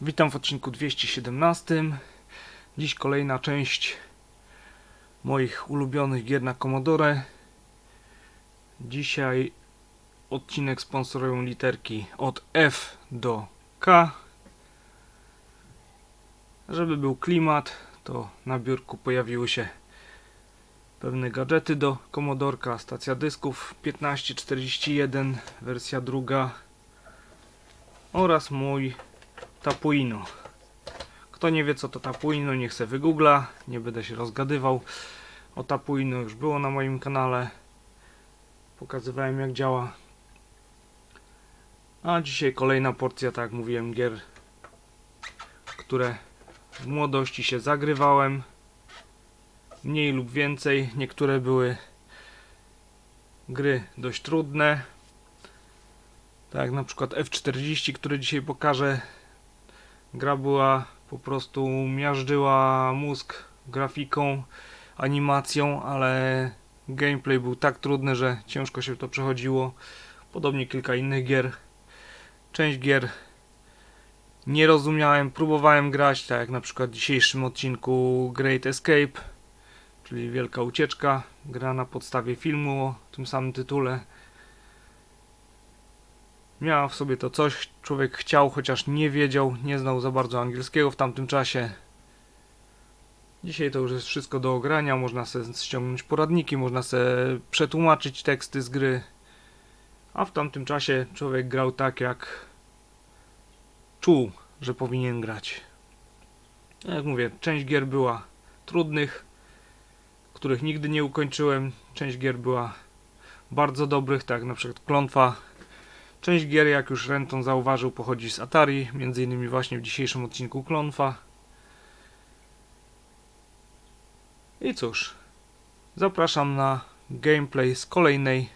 Witam w odcinku 217. Dziś kolejna część moich ulubionych gier na Commodore. Dzisiaj odcinek sponsorują literki od F do K. Żeby był klimat, to na biurku pojawiły się pewne gadżety do Commodorka, stacja dysków 1541, wersja druga oraz mój Tapuino. Kto nie wie co to Tapuino, niech se wygoogla, nie będę się rozgadywał. O Tapuino już było na moim kanale. Pokazywałem jak działa. A dzisiaj kolejna porcja, tak jak mówiłem, gier, które w młodości się zagrywałem. Mniej lub więcej. Niektóre były gry dość trudne. Tak na przykład F40, który dzisiaj pokażę. Gra była po prostu miażdżyła mózg grafiką, animacją, ale gameplay był tak trudny, że ciężko się to przechodziło. Podobnie kilka innych gier. Część gier nie rozumiałem, próbowałem grać, tak jak na przykład w dzisiejszym odcinku Great Escape, czyli Wielka Ucieczka, gra na podstawie filmu o tym samym tytule. Miała w sobie to coś, człowiek chciał, chociaż nie wiedział, nie znał za bardzo angielskiego w tamtym czasie. Dzisiaj to już jest wszystko do ogrania, można sobie ściągnąć poradniki, można sobie przetłumaczyć teksty z gry. A w tamtym czasie człowiek grał tak, jak czuł, że powinien grać. Jak mówię, część gier była trudnych, których nigdy nie ukończyłem. Część gier była bardzo dobrych, tak na przykład Klątwa Część gier, jak już Renton zauważył, pochodzi z Atari, między innymi właśnie w dzisiejszym odcinku Klonfa. I cóż, zapraszam na gameplay z kolejnej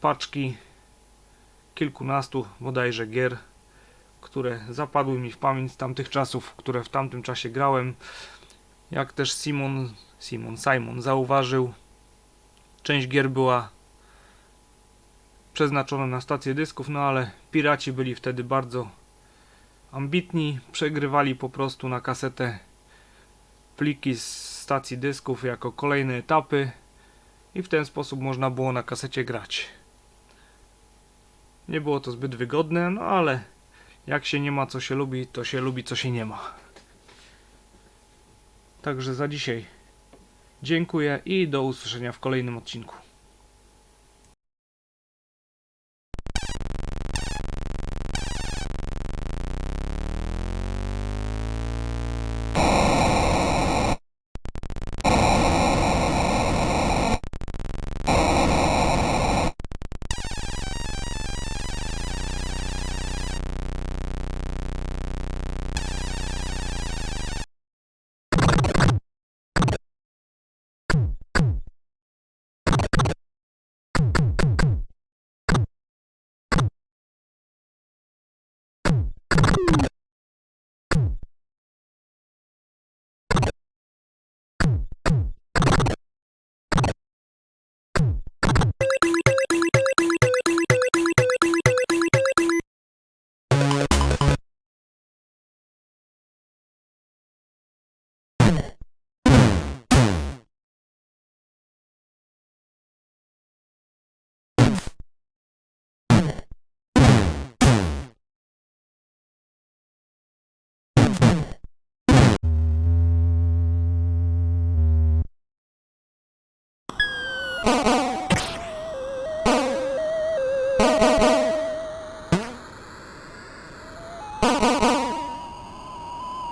paczki kilkunastu bodajże gier, które zapadły mi w pamięć z tamtych czasów, które w tamtym czasie grałem. Jak też Simon, Simon, Simon zauważył, część gier była przeznaczone na stację dysków, no ale piraci byli wtedy bardzo ambitni, przegrywali po prostu na kasetę pliki z stacji dysków jako kolejne etapy i w ten sposób można było na kasecie grać. Nie było to zbyt wygodne, no ale jak się nie ma co się lubi, to się lubi co się nie ma. Także za dzisiaj dziękuję i do usłyszenia w kolejnym odcinku.